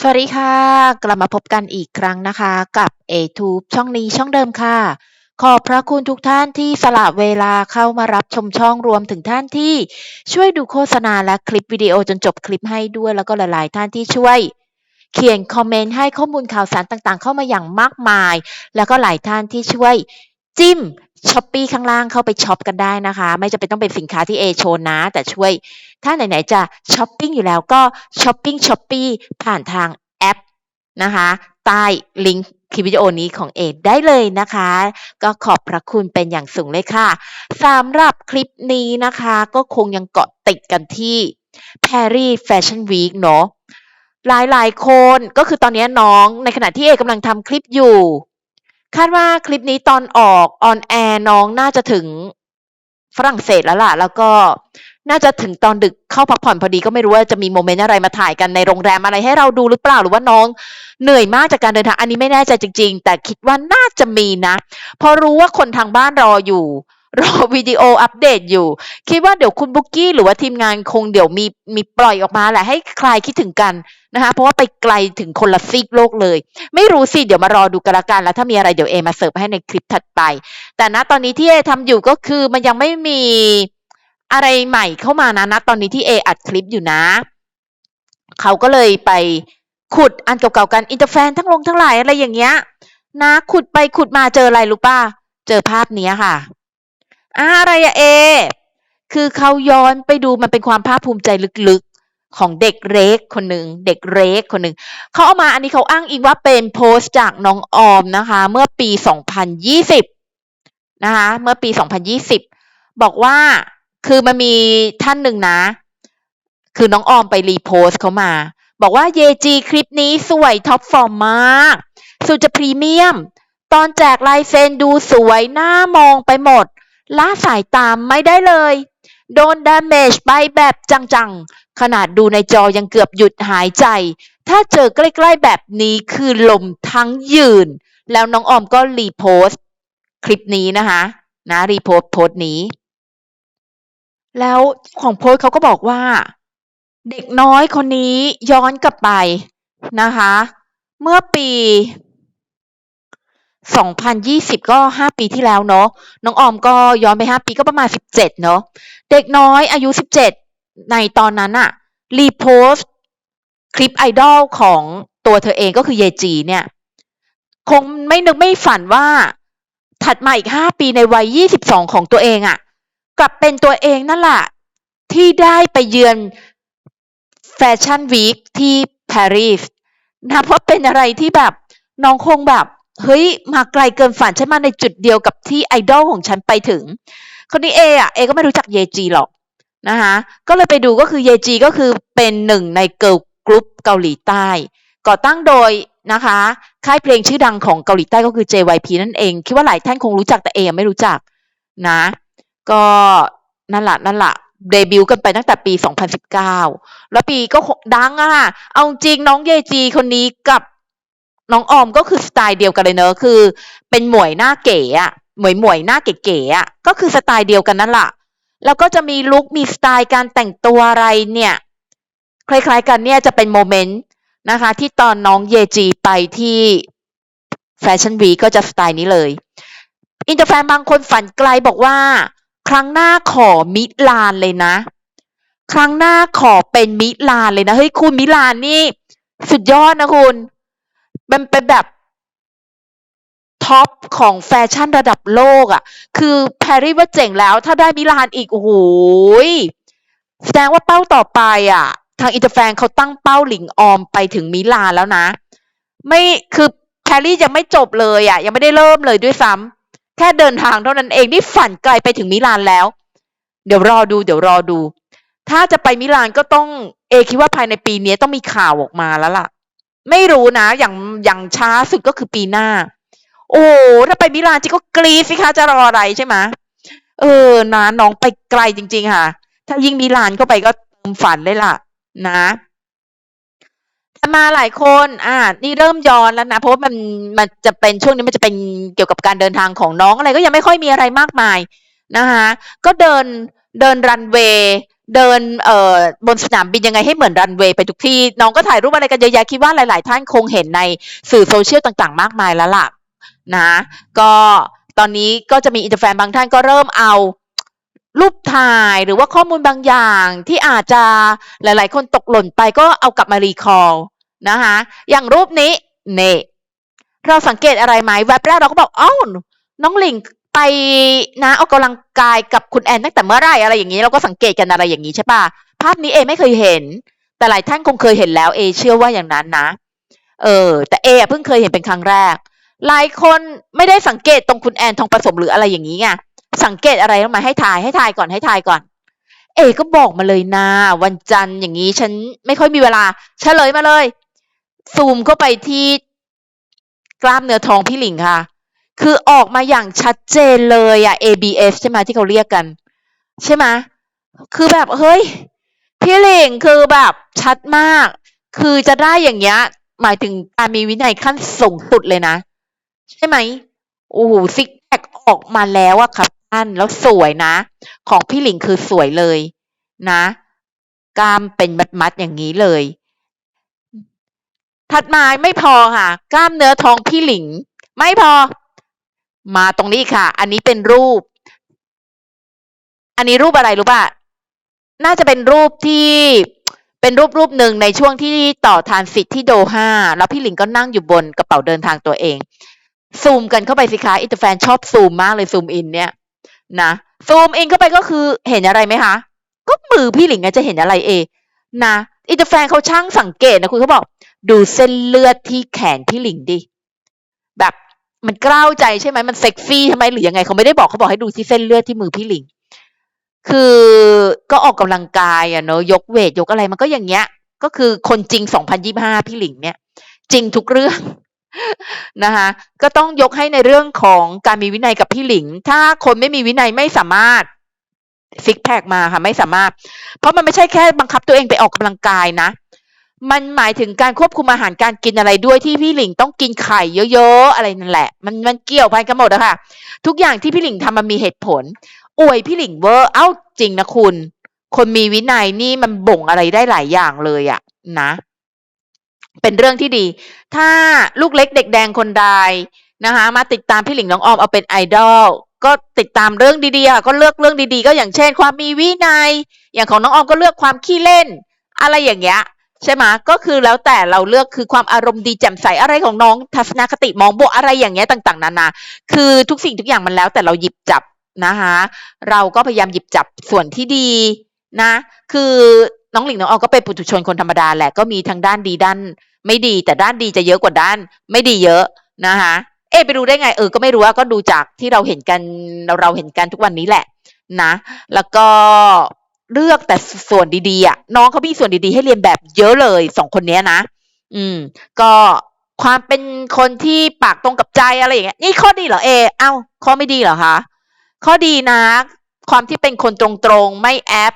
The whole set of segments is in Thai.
สวัสดีค่ะ กลับมาพบกันอีกครั้งนะคะ กับ A-Tube ช่องนี้ช่องเดิมค่ะ ขอบพระคุณทุกท่านที่สละเวลาเข้ามารับชมช่องรวมถึงท่านที่ช่วยดูโฆษณาและคลิปวิดีโอจนจบคลิปให้ด้วย แล้วก็หลาย ๆ ท่านที่ช่วย เขียนคอมเมนต์ให้ข้อมูลข่าวสารต่างๆ เข้ามาอย่างมากมาย แล้วก็หลายท่านที่ช่วย จิ้มช้อปปีข้างล่างเข้าไปช็อปกันได้นะคะ ไม่จำเป็นต้องเป็นสินค้าที่ A โชว์นะ แต่ช่วยถ้าไหน ๆ จะช้อปปิ้งอยู่แล้วก็ช้อปปิ้งช้อปปี้ผ่านทางแอปนะคะ ใต้ลิงก์คลิปวิดีโอนี้ของเอได้เลยนะคะ ก็ขอบพระคุณเป็นอย่างสูงเลยค่ะสำหรับคลิปนี้นะคะ ก็คงยังเกาะติดกันที่ Paris Fashion Week เนาะหลายๆ คนก็คือตอนนี้น้องในขณะที่เอกำลังทำคลิปอยู่ คาดว่าคลิปนี้ตอนออกออนแอร์น้องน่าจะถึงฝรั่งเศสแล้วล่ะ แล้วก็น่าจะถึงตอนดึกเข้าพักผ่อนพอดีก็ไม่รู้ว่าจะมีโมเมนต์อะไรมาถ่ายกันในโรงแรมอะไรให้เราดูหรือเปล่าหรือว่าน้องเหนื่อยมากจากการเดินทางอันนี้ไม่แน่ใจจริง ๆ แต่คิดว่าน่าจะมีนะ พอรู้ว่าคนทางบ้านรออยู่ รอวิดีโออัปเดตอยู่ คิดว่าเดี๋ยวคุณบุ๊กกี้หรือว่าทีมงานคงเดี๋ยวมีมีปล่อยออกมาแหละให้คลายคิดถึงกันนะคะเพราะว่าไปไกลถึงคนละซีกโลกเลย ไม่รู้สิ เดี๋ยวมารอดูกันละกัน แล้วถ้ามีอะไรเดี๋ยวเอมาเสิร์ฟให้ในคลิปถัดไป แต่ณตอนนี้ที่เอทำอยู่ก็คือมันยังไม่มีอะไรใหม่เข้ามานะณตอนนี้ที่เออัดคลิปอยู่นะ เขาก็เลยไปขุดอันเก่าๆกันอินเตอร์แฟนทั้งลงทั้งหลายอะไรอย่างเงี้ยนะขุดไปขุดมาเจออะไรรู้ป่ะเจอภาพนี้ค่ะ อะไรอะเอ คือเขาย้อนไปดูมันเป็นความภาคภูมิใจลึกๆของเด็กเล็กคนหนึ่งเด็กเล็กคนหนึ่งเขาเอามาอันนี้เขาอ้างอิงว่าเป็นโพสต์จากน้องออมนะคะ เมื่อปี 2020 นะคะ เมื่อปี 2020 บอกว่าคือมันมีท่านหนึ่งนะ คือน้องออมไปรีโพสต์เขามา บอกว่าเยจีคลิปนี้สวยท็อปฟอร์มมาก สุดจะพรีเมียม ตอนแจกลายเซ็นดูสวยหน่ามองไปหมด ล้าสายตามไม่ได้เลย โดนดาเมจไปแบบจังๆ ขนาดดูในจอยังเกือบหยุดหายใจ ถ้าเจอใกล้ๆแบบนี้คือลมทั้งยืน แล้วน้องออมก็รีโพสต์คลิปนี้นะคะนะรีโพสต์โพสต์นี้ แล้วของโพสต์เขาก็บอกว่า เด็กน้อยคนนี้ย้อนกลับไปนะคะ เมื่อปี 2020 ก็ 5 ปีที่แล้วเนาะน้องออมก็ย้อนไป 5 ปีก็ประมาณ 17 เนาะเด็กน้อยอายุ 17 ในตอนนั้นอะรีโพสต์คลิปไอดอลของตัวเธอเองก็คือเยจีเนี่ย คงไม่นึกไม่ฝันว่าถัดมาอีก 5 ปีในวัย 22 ของตัวเองอะกลับเป็นตัวเองนั่นแหละที่ได้ไปเยือนแฟชั่นวีคที่ปารีสนะเพราะเป็นอะไรที่แบบน้องคงแบบ เฮ้ยมาไกลเกินฝันฉันมาในจุดเดียวกับที่ไอดอลของฉันไปถึง คนนี้เออะเอก็ไม่รู้จักเยจีหรอกนะคะก็เลยไปดูก็คือเยจีก็คือเป็นหนึ่งในเกิร์ลกรุ๊ปเกาหลีใต้ ก่อตั้งโดยนะคะค่ายเพลงชื่อดังของเกาหลีใต้ก็คือ JYP นั่นเอง คิดว่าหลายท่านคงรู้จักแต่เอไม่รู้จักนะก็นั่นแหละนั่นแหละเดบิวต์กันไปตั้งแต่ปี 2019 แล้วปีก็ดังอะเอาจริงน้องเยจีคนนี้กับ น้องออมก็คือสไตล์เดียวกันเลยเนอะคือ เป็นหมวยหน้าเก๋อะหมวยหมวยหน้าเก๋ๆอะก็คือสไตล์เดียวกันนั่นแหละแล้วก็จะมีลุคมีสไตล์การแต่งตัวอะไรเนี่ย คล้ายๆกันเนี่ยจะเป็นโมเมนต์นะคะ ที่ตอนน้องเยจีไปที่แฟชั่นวีก็จะสไตล์นี้เลย อินเตอร์แฟนบางคนฝันไกลบอกว่า ครั้งหน้าขอมิลานเลยนะ ครั้งหน้าขอเป็นมิลานเลยนะ เฮ้ยคุณมิลานนี่ สุดยอดนะคุณ มันเป็นแบบท็อปของแฟชั่นระดับโลกอะ่ะ คือแพรรี่ว่าเจ๋งแล้ว ถ้าได้มิลานอีก โอ้โหแสดงว่าเป้าต่อไปอะ่ะ ทางอินเตอร์แฟนเขาตั้งเป้าหลิงออมไปถึงมิลานแล้วนะ ไม่คือแพรรี่ยังไม่จบเลยอะ่ะ ยังไม่ได้เริ่มเลยด้วยซ้ำแค่เดินทางเท่านั้นเองนี่ฝันไกลไปถึงมิลานแล้ว เดี๋ยวรอดู เดี๋ยวรอดู ถ้าจะไปมิลานก็ต้องเอคิดว่าภายในปีนี้ต้องมีข่าวออกมาแล้วล่ะ ไม่รู้นะ อย่างอย่างช้าสุดก็คือปีหน้า โอ้ถ้าไปมิลานจิก็กรีดสิคะจะรออะไรใช่ไหมเออนะน้องไปไกลจริง ๆ ค่ะ ถ้ายิ่งมิลานเข้าไปก็เติมฝันเลยล่ะ นะมาหลายคน อ่า นี่เริ่มย้อนแล้วนะ เพราะว่ามันมันจะเป็นช่วงนี้มันจะเป็นเกี่ยวกับการเดินทางของน้องอะไรก็ยังไม่ค่อยมีอะไรมากมายนะคะก็เดินเดินรันเวย์ เดินเอ่อบนสนามบินยังไงให้เหมือนรันเวย์ไปทุกที่ น้องก็ถ่ายรูปอะไรกันเยอะแยะคิดว่าหลาย ๆ ท่านคงเห็นในสื่อโซเชียลต่าง ๆ มากมายแล้วล่ะนะ ก็ตอนนี้ก็จะมีอินเตอร์แฟนบางท่านก็เริ่มเอารูปถ่ายหรือว่าข้อมูลบางอย่างที่อาจจะหลาย ๆ คนตกหล่นไปก็เอากลับมารีคอลนะคะอย่างรูปนี้เน่เราสังเกตอะไรไหมแวบแรกเราก็บอกอ้าน้องหลิง ไปนะออกกำลังกายกับคุณแอนตั้งแต่เมื่อไหร่อะไรอย่างนี้เราก็สังเกตกันอะไรอย่างนี้ใช่ปะภาพนี้เอไม่เคยเห็น แต่หลายท่านคงเคยเห็นแล้วเอเชื่อว่าอย่างนั้นนะ เออ แต่เอเพิ่งเคยเห็นเป็นครั้งแรก หลายคนไม่ได้สังเกตตรงคุณแอนทองผสมหรืออะไรอย่างนี้ไงสังเกตอะไรต้องมาให้ทายให้ทายก่อนให้ทายก่อน เอก็บอกมาเลยนะวันจันทร์อย่างนี้ฉันไม่ค่อยมีเวลาเฉลยมาเลย ซูมเข้าไปที่กล้ามเนื้อท้องพี่หลิงค่ะ คือออกมาอย่างชัดเจนเลยอะ ABS ใช่ไหมที่เขาเรียกกัน ใช่ไหมคือแบบเฮ้ย พี่หลิงคือแบบชัดมาก คือจะได้อย่างเงี้ย หมายถึงการมีวินัยขั้นสูงสุดเลยนะ ใช่ไหมโอ้โหซิกแพคออกมาแล้วอะครับท่านแล้วสวยนะ ของพี่หลิงคือสวยเลยนะ กล้ามเป็นมัดๆอย่างนี้เลย ถัดมาไม่พอค่ะ กล้ามเนื้อท้องพี่หลิง ไม่พอ มาตรงนี้ค่ะ อันนี้เป็นรูป อันนี้รูปอะไรรู้ป่ะ น่าจะเป็นรูปที่เป็นรูปรูปหนึ่งในช่วงที่ต่อทานสิทธิ์ที่โดฮาแล้วพี่หลิงก็นั่งอยู่บนกระเป๋าเดินทางตัวเอง ซูมกันเข้าไปสิคะอิตอร์แฟนชอบซูมมากเลยซูมอินเนี่ยนะซูมอินเข้าไปก็คือเห็นอะไรไหมคะ ก็มือพี่หลิงจะเห็นอะไรเอ นะอิตอร์แฟนเขาช่างสังเกตนะคุณเขาบอก ดูเส้นเลือดที่แขนพี่หลิงดิ มันกล้าวใจใช่ไหมมันเซ็กซี่ใช่ไหมหรือยังไงเขาไม่ได้บอกเขาบอกให้ดูที่เส้นเลือดที่มือพี่หลิง คือก็ออกกำลังกายอะเนอะยกเวทยกอะไรมันก็อย่างเงี้ย ก็คือคนจริง2025พี่หลิงเนี่ย จริงทุกเรื่องนะคะก็ต้องยกให้ในเรื่องของการมีวินัยกับพี่หลิง ถ้าคนไม่มีวินัยไม่สามารถซิกแพคมาค่ะไม่สามารถ เพราะมันไม่ใช่แค่บังคับตัวเองไปออกกำลังกายนะ มันหมายถึงการควบคุมอาหารการกินอะไรด้วยที่พี่หลิงต้องกินไข่เยอะๆอะไรนั่นแหละ มันมันเกี่ยวพันกันหมดอะค่ะ ทุกอย่างที่พี่หลิงทำมันมีเหตุผล อวยพี่หลิงเวอร์เอ้าจริงนะคุณ คนมีวินัยนี่มันบ่งอะไรได้หลายอย่างเลยอะนะ เป็นเรื่องที่ดี ถ้าลูกเล็กเด็กแดงคนใดนะคะ มาติดตามพี่หลิงน้องออมเอาเป็นไอดอลก็ติดตามเรื่องดีๆค่ะก็เลือกเรื่องดีๆ ก็อย่างเช่น ความมีวินัย อย่างของน้องออมก็เลือกความขี้เล่น อะไรอย่างเงี้ย ใช่ไหมก็คือแล้วแต่เราเลือกคือความอารมณ์ดีแจ่มใสอะไรของน้องทัศนคติมองบวกอะไรอย่างเงี้ยต่าง ๆ นานา คือทุกสิ่งทุกอย่างมันแล้วแต่เราหยิบจับนะคะเราก็พยายามหยิบจับส่วนที่ดีนะ คือน้องหลิงน้องออก็เป็นปุถุชนคนธรรมดาแหละก็มีทั้งด้านดีด้าน ไม่ดีแต่ด้านดีจะเยอะกว่าด้าน ไม่ดีเยอะนะคะเอะไปรู้ได้ไงเออก็ไม่รู้ว่าก็ดูจากที่เราเห็นกันเราเราเห็นกันทุกวันนี้แหละนะ แล้วก็ เลือกแต่ส่วนดีๆอะน้องเขามีส่วนดีๆ ให้เรียนแบบเยอะเลยสองคนเนี้ยนะ อืม ก็ความเป็นคนที่ปากตรงกับใจอะไรอย่างเงี้ยนี่ข้อดีเหรอเอ เอ้า ข้อไม่ดีเหรอคะ ข้อดีนะ ความที่เป็นคนตรงๆ ไม่แอป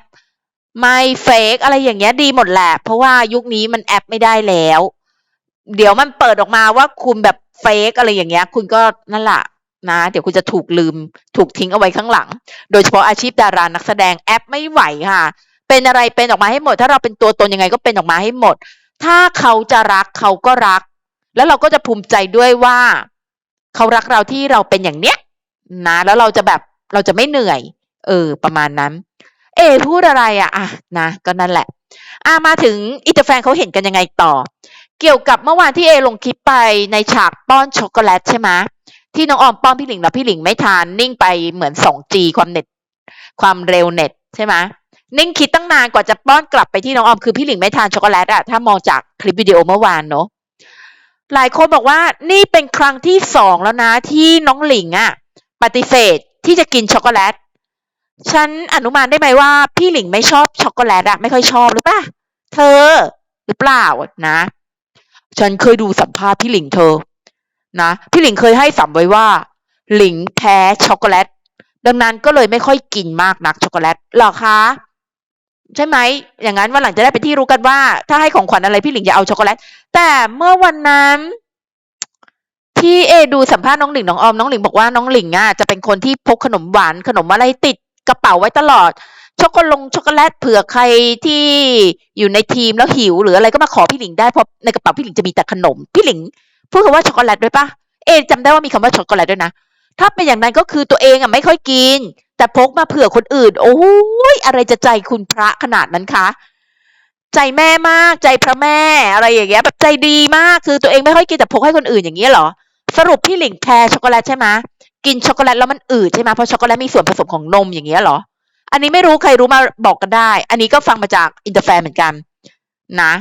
ไม่เฟกอะไรอย่างเงี้ยดีหมดแหละ เพราะว่ายุคนี้มันแอปไม่ได้แล้ว เดี๋ยวมันเปิดออกมาว่าคุณแบบเฟกอะไรอย่างเงี้ย คุณก็นั่นแหละ นะ เดี๋ยวคุณจะถูกลืม ถูกทิ้งเอาไว้ข้างหลัง โดยเฉพาะอาชีพดารานักแสดงแอปไม่ไหวค่ะ เป็นอะไรเป็นออกมาให้หมด ถ้าเราเป็นตัวตนยังไงก็เป็นออกมาให้หมด ถ้าเขาจะรักเขาก็รัก แล้วเราก็จะภูมิใจด้วยว่า เขารักเราที่เราเป็นอย่างเนี้ยนะ แล้วเราจะแบบเราจะไม่เหนื่อย เออ ประมาณนั้น เอ พูดอะไรอะอะนะ ก็นั่นแหละอะมาถึงอิตาแฟนเขาเห็นกันยังไงต่อ เกี่ยวกับเมื่อวานที่เอลงคลิปไปในฉากป้อนช็อกโกแลตใช่ไหม ที่น้องออมป้อนพี่หลิงแล้วพี่หลิงไม่ทานนิ่งไปเหมือน 2G ความเน็ต ความเร็วเน็ตใช่ไหมนิ่งคิดตั้งนานกว่าจะป้อนกลับไปที่น้องออมคือพี่หลิงไม่ทานช็อกโกแลตอะถ้ามองจากคลิปวิดีโอเมื่อวานเนอะหลายคนบอกว่านี่เป็นครั้งที่สองแล้วนะที่น้องหลิงอะปฏิเสธที่จะกินช็อกโกแลตฉันอนุมานได้ไหมว่า พี่หลิงไม่ชอบช็อกโกแลตอะไม่ค่อยชอบหรือปะเธอ หรือเปล่านะ ฉันเคยดูสัมภาษณ์พี่หลิงเธอ นะพี่หลิงเคยให้สัมไว้ว่า หลิงแพ้ช็อกโกแลต ดังนั้นก็เลยไม่ค่อยกินมากนักช็อกโกแลตหรอคะใช่ไหม อย่างนั้นวันหลังจะได้เป็นที่รู้กันว่า ถ้าให้ของขวัญอะไรพี่หลิงจะเอาช็อกโกแลต แต่เมื่อวันนั้น ที่เอดูสัมภาษณ์น้องหลิงน้องออมน้องหลิงบอกว่าน้องหลิงอะจะเป็นคนที่พกขนมหวานขนมอะไรติดกระเป๋าไว้ตลอด ช็อกโกลงช็อกโกแลตเผื่อใครที่อยู่ในทีมแล้วหิว หรืออะไรก็มาขอพี่หลิงได้เพราะในกระเป๋าพี่หลิงจะมีแต่ขนม พี่หลิง พูดคำว่าช็อกโกแลตด้วยปะเอะจำได้ว่ามีคำว่าช็อกโกแลตด้วยนะ ถ้าเป็นอย่างนั้นก็คือตัวเองอะไม่ค่อยกิน แต่พกมาเผื่อคนอื่น โอ้ยอะไรจะใจคุณพระขนาดนั้นคะใจแม่มากใจพระแม่อะไรอย่างเงี้ยแบบใจดีมากคือตัวเองไม่ค่อยกินแต่พกให้คนอื่นอย่างเงี้ยเหรอ สรุปพี่หลิงแพ้ช็อกโกแลตใช่ไหมกินช็อกโกแลตแล้วมันอืดใช่ไหมเพราะช็อกโกแลตมีส่วนผสมของนมอย่างเงี้ยเหรอ อันนี้ไม่รู้ใครรู้มาบอกกันได้ อันนี้ก็ฟังมาจากอินเตอร์แฟนเหมือนกัน นะ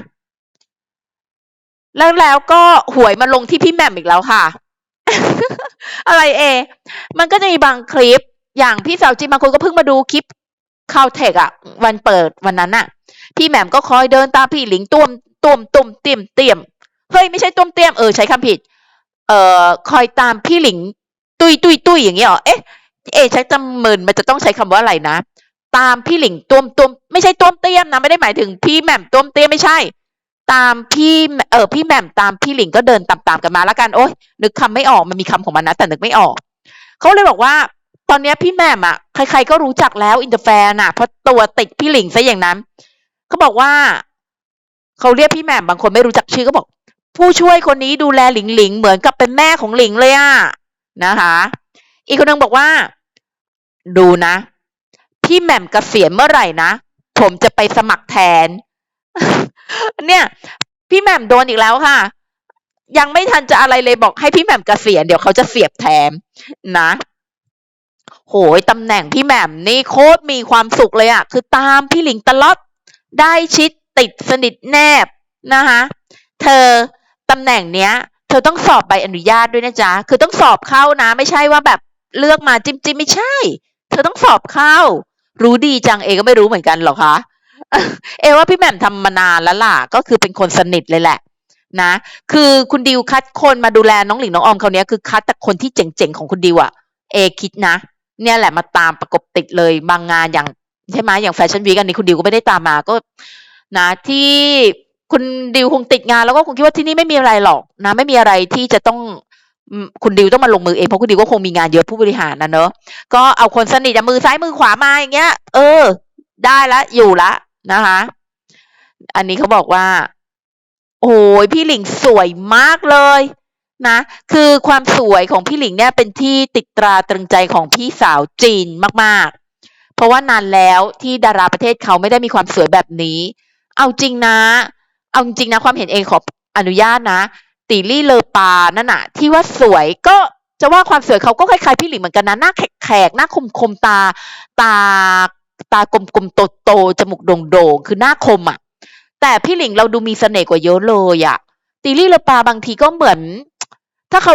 แล้วแล้วก็หวยมาลงที่พี่แหม่มอีกแล้วค่ะ อะไรเอ มันก็จะมีบางคลิป อย่างพี่สาวจีนบางคนก็เพิ่งมาดูคลิปคาวเทคอะวันเปิดวันนั้นอะพี่แหม่มก็คอยเดินตามพี่หลิงต้วมต้วมตุ่มเตียมเตียมเฮ้ยไม่ใช่ต้วมเตียมเออใช้คำผิด เอ่อคอยตามพี่หลิง ตุยตุยตุยอย่างเงี้ยเหรอเอ๊ะเอใช้จำมึนมันจะต้องใช้คำว่าอะไรนะตามพี่หลิงต้วมต้วมไม่ใช่ต้วมเตียมนะไม่ได้หมายถึงพี่แหม่มต้วมเตียมไม่ใช่ ตามพี่เออพี่แหม่มตามพี่หลิงก็เดินตามๆกันมาแล้วกันโอ๊ยนึกคำไม่ออกมันมีคำของมันนะแต่นึกไม่ออกเขาเลยบอกว่า ตอนนี้พี่แหม่มอะใครๆก็รู้จักแล้วอินเตอร์แฟนอะเพราะตัวติดพี่หลิงซะอย่างนั้นเขาบอกว่าเขาเรียกพี่แหม่มบางคนไม่รู้จักชื่อก็บอก ผู้ช่วยคนนี้ดูแลหลิงหลิงเหมือนกับเป็นแม่ของหลิงเลยอะนะคะ อีกคนนึงบอกว่า ดูนะ พี่แหม่มเกษียณเมื่อไหร่นะผมจะไปสมัครแทน เนี่ย พี่แหม่มโดนอีกแล้วค่ะ ยังไม่ทันจะอะไรเลยบอกให้พี่แหม่มเกษียณเดี๋ยวเขาจะเสียบแทนนะโหยตำแหน่งพี่แหม่มนี่โคตรมีความสุขเลยอะคือตามพี่หลิงตลอดได้ชิดติดสนิทแนบนะคะเธอตำแหน่งเนี้ย เธอต้องสอบใบอนุญาตด้วยนะจ๊ะ คือต้องสอบเข้านะ ไม่ใช่ว่าแบบเลือกมาจิ้มจิ้มไม่ใช่ เธอต้องสอบเข้า รู้ดีจังเอก็ไม่รู้เหมือนกันหรอคะ เอว่าพี่แหม่มทำมานานแล้วล่ะ ก็คือเป็นคนสนิทเลยแหละ นะ คือคุณดิวคัดคนมาดูแลน้องหลิงน้องออมเขาเนี้ยคือคัดแต่คนที่เจ๋งๆของคุณดิวอะเอคิดนะ เนี่ยแหละมาตามประกบติดเลยบางงานอย่างใช่ไหมอย่างแฟชั่นวีคอันนี้คุณดิวก็ไม่ได้ตามมาก็ นะที่คุณดิวคงติดงานแล้วก็คงคิดว่าที่นี่ไม่มีอะไรหรอกนะ ไม่มีอะไรที่จะต้องคุณดิวต้องมาลงมือเองเพราะคุณดิวก็คงมีงานเยอะผู้บริหารนะเนอะก็เอาคนสนิทมือซ้ายมือขวามาอย่างเงี้ย เออ ได้ละอยู่ละ นะคะ อันนี้เขาบอกว่า โอ้ยพี่หลิงสวยมากเลยนะ คือความสวยของพี่หลิงเนี่ยเป็นที่ติดตราตรึงใจของพี่สาวจีนมากๆ เพราะว่านานแล้วที่ดาราประเทศเขาไม่ได้มีความสวยแบบนี้ เอาจริงนะ เอาจริงนะความเห็นเองขออนุญาตนะตีลี่เลอปานั่นน่ะ ที่ว่าสวยก็จะว่าความสวยเขาก็คล้ายๆพี่หลิงเหมือนกันนะ หน้าแขกหน้าคมๆตา ตา ตากลมๆโตๆจมูกโด่งๆ คือหน้าคมอะ แต่พี่หลิงเราดูมีเสน่ห์กว่าเยอะเลยอะตีลี่เลอปาบางทีก็เหมือน ถ้าเขา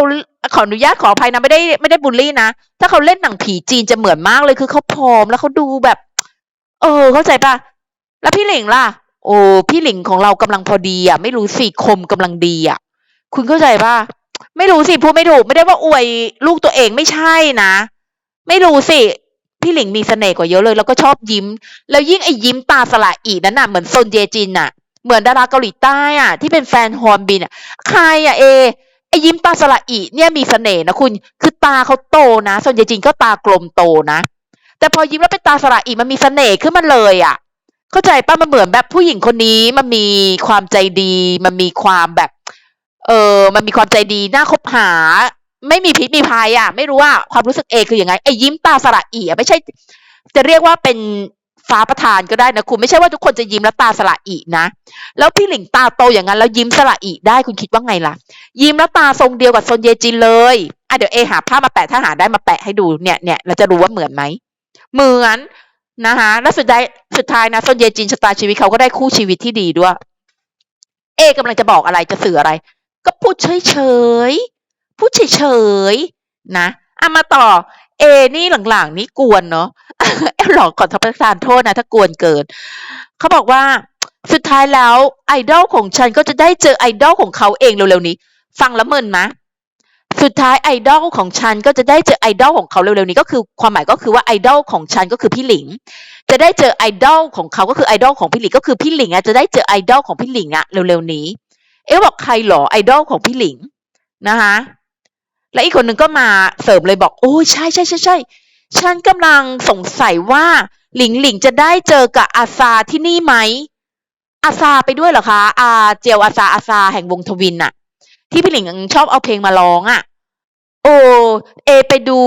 ขออนุญาตขออภัยนะไม่ได้ไม่ได้บูลลี่นะ ถ้าเขาเล่นหนังผีจีนจะเหมือนมากเลยคือเขาผอมแล้วเขาดูแบบ เออ เข้าใจปะแล้วพี่หลิงล่ะ โอ้พี่หลิงของเรากำลังพอดีอะ ไม่รู้สิคมกำลังดีอะ คุณเข้าใจปะไม่รู้สิพูดไม่ถูก ไม่ได้ว่าอวยลูกตัวเองไม่ใช่นะ ไม่รู้สิ พี่หลิงมีเสน่ห์กว่าเยอะเลย แล้วก็ชอบยิ้ม แล้วยิ่งไอ้ยิ้มตาสละอีนั้นน่ะเหมือนซนเยจินน่ะ เหมือนดาราเกาหลีใต้อะ ที่เป็นแฟนฮอนบินอะ ใครอะเอไอ้ยิ้มตาสละอีเนี่ยมีเสน่ห์นะคุณ คือตาเขาโตนะซนเยจินก็ตากลมโตนะ แต่พอยิ้มแล้วเป็นตาสละอีมันมีเสน่ห์ขึ้นมาเลยอะ เข้าใจป่ะมันเหมือนแบบผู้หญิงคนนี้มันมีความใจดี มันมีความแบบ เออ มันมีความใจดีน่าคบหา ไม่มีพิษมีภัยอะ ไม่รู้ว่าความรู้สึกเอคือยังไงไอ้ยิ้มตาสระอีอะไม่ใช่ จะเรียกว่าเป็นฟ้าประทานก็ได้นะคุณไม่ใช่ว่าทุกคนจะยิ้มแล้วตาสระอีนะ แล้วพี่หลิงตาโตอย่างนั้นแล้วยิ้มสระอีได้คุณคิดว่าไงล่ะ ยิ้มแล้วตาทรงเดียวกับซนเยจินเลยอะเดี๋ยวเอหาภาพมาแปะถ้าหาได้มาแปะให้ดูเนี่ยเนี่ยเราจะรู้ว่าเหมือนไหมเหมือนนะคะแล้วสุดท้ายสุดท้ายนะซนเยจินชะตาชีวิตเขาก็ได้คู่ชีวิตที่ดีด้วย เอกำลังจะบอกอะไรจะสื่ออะไร ก็พูดเฉย พูดเฉยๆนะอะมาต่อ เอ นี่หลังๆ นี่กวนเนาะแอบหลอกขอประทานโทษนะ ถ้ากวนเกินเขาบอกว่าสุดท้ายแล้วไอดอลของฉันก็จะได้เจอไอดอลของเขาเองเร็วๆนี้ ฟังแล้วมึนไหมสุดท้ายไอดอลของฉันก็จะได้เจอไอดอลของเขาเร็วๆนี้ก็คือความหมายก็คือว่าไอดอลของฉันก็คือพี่หลิง จะได้เจอไอดอลของเขาก็คือไอดอลของพี่หลิงก็คือพี่หลิงอะจะได้เจอไอดอลของพี่หลิงอะเร็วๆนี้ เอ๊ะบอกใครหรอไอดอลของพี่หลิงนะคะ และอีกคนหนึ่งก็มาเสริมเลยบอก โอ้ใช่ใช่ใช่ใช่ฉันกำลังสงสัยว่าหลิงหลิงจะได้เจอกับอาซาที่นี่ไหมอาซาไปด้วยเหรอคะอาเจลอาซาอาซาแห่งวงทวินน่ะที่พี่หลิงชอบเอาเพลงมาร้องอะโอ้เอไปดู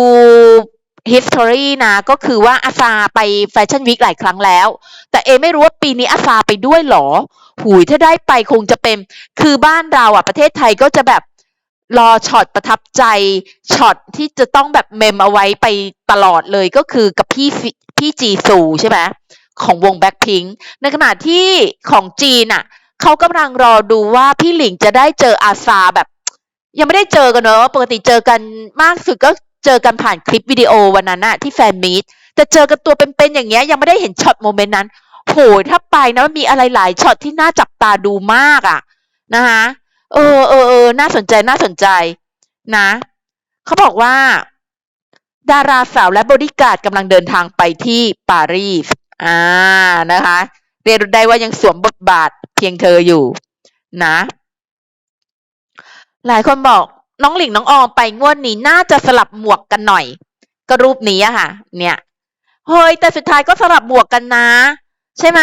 history นะ ก็คือว่าอาซาไปแฟชั่นวีคหลายครั้งแล้ว แต่เอไม่รู้ว่าปีนี้อาซาไปด้วยเหรอ หูยถ้าได้ไปคงจะเป็น คือบ้านเราอะประเทศไทยก็จะแบบ รอช็อตประทับใจช็อตที่จะต้องแบบเมมเอาไว้ไปตลอดเลยก็คือกับพี่พี่จีซูใช่ไหมของวงแบ็คพิงในขณะที่ของจีนอะเขากำลังรอดูว่าพี่หลิงจะได้เจออาซาแบบ ยังไม่ได้เจอกันเนอะปกติเจอกันมากสุดก็เจอกันผ่านคลิปวิดีโอวันนั้นอะที่แฟนมีตแต่เจอกันตัวเป็นๆอย่างเงี้ยยังไม่ได้เห็นช็อตโมเมนต์นั้นโหถ้าไปนะมันมีอะไรหลายช็อตที่น่าจับตาดูมากอะนะคะ เออเออเออน่าสนใจน่าสนใจ นะเขาบอกว่า ดาราสาวและบริการดกำลังเดินทางไปที่ปารีสอ่านะคะ เรียนรู้ได้ว่ายังสวมบทบาทเพียงเธออยู่ นะ หลายคนบอกน้องหลิงน้องออมไปงวดนี้น่าจะสลับหมวกกันหน่อย ก็รูปนี้อะค่ะ เนี่ยเฮ้ยแต่สุดท้ายก็สลับหมวกกันนะ ใช่ไหม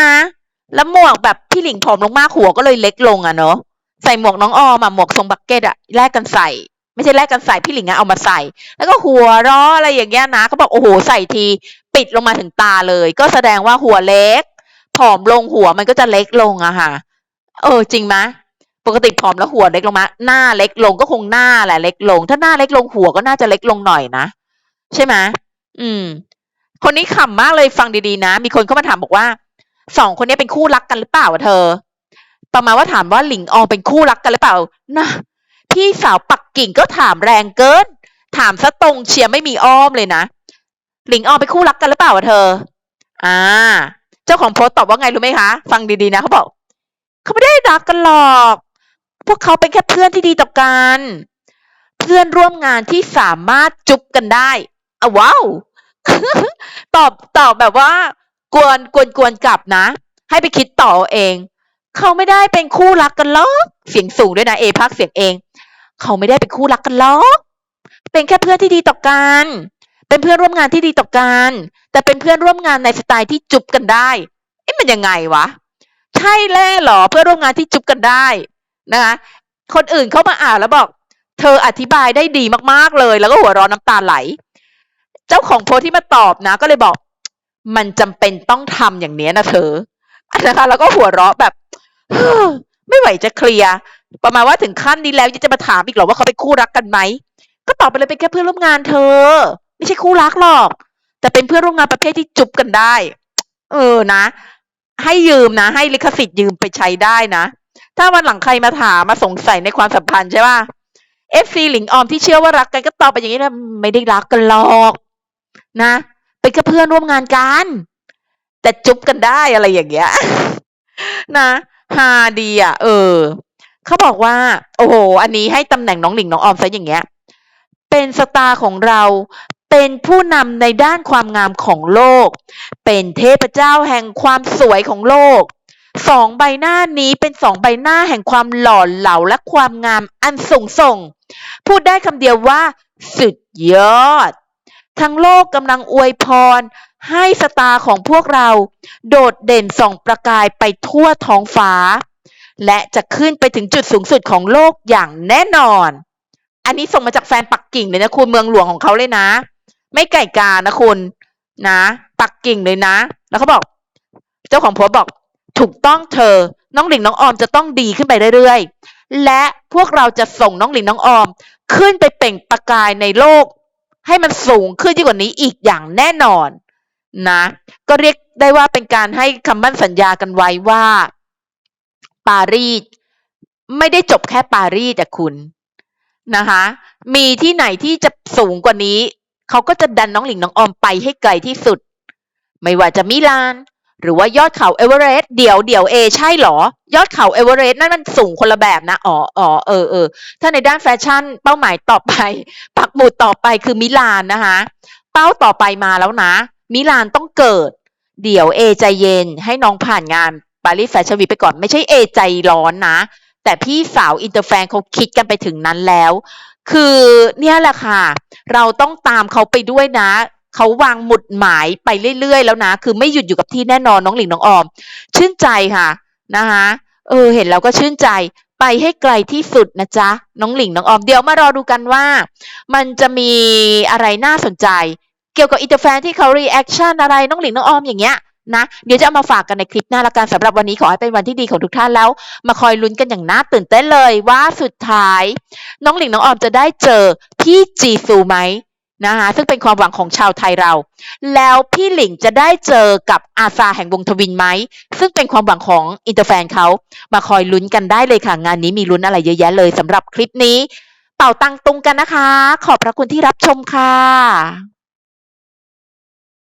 แล้วหมวกแบบพี่หลิงผอมลงมากหัวก็เลยเล็กลงอะเนาะ ใส่หมวกน้องออมอะหมวกทรงบักเก็ตอะแลกกันใส่ ไม่ใช่แลกกันใส่พี่หลิงอะเอามาใส่ แล้วก็หัวร้ออะไรอย่างเงี้ยนะเขาบอกโอ้โหใส่ที ปิดลงมาถึงตาเลย ก็แสดงว่าหัวเล็ก ผอมลงหัวมันก็จะเล็กลงอะค่ะ เออจริงไหมปกติผอมแล้วหัวเล็กลงมา หน้าเล็กลงก็คงหน้าแหละเล็กลง ถ้าหน้าเล็กลงหัวก็น่าจะเล็กลงหน่อยนะใช่ไหมอืม คนนี้ขำมากเลยฟังดีๆนะ มีคนเข้ามาถามบอกว่าสองคนนี้เป็นคู่รักกันหรือเปล่าเธอ ประมาณว่าถามว่าหลิงอองเป็นคู่รักกันหรือเปล่านะพี่สาวปักกิ่งก็ถามแรงเกิน ถามซะตรงเชียร์ไม่มีอ้อมเลยนะ หลิงอองเป็นคู่รักกันหรือเปล่าเธอ อ่า เจ้าของโพสต์ตอบว่าไงรู้ไหมคะ ฟังดีๆนะเขาบอกเขาไม่ได้รักกันหรอก พวกเขาเป็นแค่เพื่อนที่ดีต่อกัน เพื่อนร่วมงานที่สามารถจุบกันได้อะว้าวตอบตอบแบบว่ากวนกวนกวนกลับนะ ให้ไปคิดต่อเอง เขาไม่ได้เป็นคู่รักกันหรอก เสียงสูงด้วยนะเอพักเสียงเอง เขาไม่ได้เป็นคู่รักกันหรอก เป็นแค่เพื่อนที่ดีต่อกัน เป็นเพื่อนร่วมงานที่ดีต่อกัน แต่เป็นเพื่อนร่วมงานในสไตล์ที่จุบกันได้ เอ๊ะมันยังไงวะ ใช่แล่หรอเพื่อนร่วมงานที่จุบกันได้นะคะ คนอื่นเข้ามาอ่านแล้วบอก เธออธิบายได้ดีมากๆเลย แล้วก็หัวเร้อนน้ำตาไหล เจ้าของโพสที่มาตอบนะ ก็เลยบอก มันจำเป็นต้องทำอย่างเนี้ยนะเธอนะคะแล้วก็หัวเราะแบบ ไม่ไหวจะเคลียร์ประมาณว่าถึงขั้นนี้แล้วยังจะมาถามอีกเหรอว่าเขาเป็นคู่รักกันไหมก็ตอบไปเลยเป็นแค่เพื่อนร่วมงานเธอ ไม่ใช่คู่รักหรอก แต่เป็นเพื่อนร่วมงานประเภทที่จุบกันได้ เออนะ ให้ยืมนะ ให้ลิขสิทธิ์ยืมไปใช้ได้นะ ถ้าวันหลังใครมาถามมาสงสัยในความสัมพันธ์ใช่ป่ะเอฟซีหลิงออมที่เชื่อว่ารักกันก็ตอบไปอย่างนี้นะไม่ได้รักกันหรอกนะเป็นแค่เพื่อนร่วมงานกัน แต่จุบกันได้อะไรอย่างเงี้ย นะ ฮาดีอะ เออ เขาบอกว่า โอ้โห อันนี้ให้ตำแหน่งน้องหลิงน้องออมซะอย่างเงี้ย เป็นสตาร์ของเรา เป็นผู้นำในด้านความงามของโลก เป็นเทพเจ้าแห่งความสวยของโลก สองใบหน้านี้เป็นสองใบหน้าแห่งความหล่อเหลาและความงามอันสูงส่ง พูดได้คำเดียวว่า สุดยอด ทั้งโลกกำลังอวยพร ให้สตาร์ของพวกเราโดดเด่นส่องประกายไปทั่วท้องฟ้า และจะขึ้นไปถึงจุดสูงสุดของโลกอย่างแน่นอน อันนี้ส่งมาจากแฟนปักกิ่งเลยนะคุณเมืองหลวงของเขาเลยนะ ไม่ไก่กานะคุณนะ ปักกิ่งเลยนะ แล้วเขาบอก เจ้าของโพสต์บอก ถูกต้องเธอ น้องหลิงน้องออมจะต้องดีขึ้นไปเรื่อยๆ และพวกเราจะส่งน้องหลิงน้องออม ขึ้นไปเปล่งประกายในโลก ให้มันสูงขึ้นยิ่งกว่านี้อีกอย่างแน่นอน นะก็เรียกได้ว่าเป็นการให้คำมั่นสัญญากันไว้ว่า ปารีสไม่ได้จบแค่ปารีสแต่คุณนะคะมีที่ไหนที่จะสูงกว่านี้เขาก็จะดันน้องหลิงน้องออมไปให้ไกลที่สุด ไม่ว่าจะมิลาน หรือว่ายอดเขาเอเวอเรสต์เดี๋ยวเดี๋ยวเอใช่เหรอ ยอดเขาเอเวอเรสต์นั่นมันสูงคนละแบบนะอ๋ออ๋อเออเออถ้าในด้านแฟชั่น เป้าหมายต่อไป ปักหมุดต่อไปคือมิลานนะคะ เป้าต่อไปมาแล้วนะ มิลานต้องเกิด เดี๋ยวเอใจเย็นให้น้องผ่านงานปารีสแฟชั่นวีไปก่อนไม่ใช่เอใจร้อนนะ แต่พี่สาวอินเตอร์แฟนเขาคิดกันไปถึงนั้นแล้ว คือเนี่ยแหละค่ะ เราต้องตามเขาไปด้วยนะเขาวางหมุดหมายไปเรื่อย ๆ แล้วนะ คือไม่หยุดอยู่กับที่แน่นอนน้องหลิงน้องออม ชื่นใจค่ะนะคะเออ เห็นแล้วก็ชื่นใจไปให้ไกลที่สุดนะจ๊ะ น้องหลิงน้องออมเดี๋ยวมารอดูกันว่า มันจะมีอะไรน่าสนใจ เกี่ยวกับอินเตอร์แฟนที่เขารีแอคชั่นอะไรน้องหลิงน้องออมอย่างเงี้ยนะเดี๋ยวจะเอามาฝากกันในคลิปหน้าละกันสำหรับวันนี้ขอให้เป็นวันที่ดีของทุกท่านแล้ว มาคอยลุ้นกันอย่างน่าตื่นเต้นเลยว่าสุดท้าย น้องหลิงน้องออมจะได้เจอพี่จีซูไหมนะคะซึ่งเป็นความหวังของชาวไทยเรา แล้วพี่หลิงจะได้เจอกับอาซาแห่งวงทวินไหม ซึ่งเป็นความหวังของอินเตอร์แฟนเขามาคอยลุ้นกันได้เลยค่ะ งานนี้มีลุ้นอะไรเยอะแยะเลยสำหรับคลิปนี้ เป่าตังตุงกันนะคะ ขอบพระคุณที่รับชมค่ะ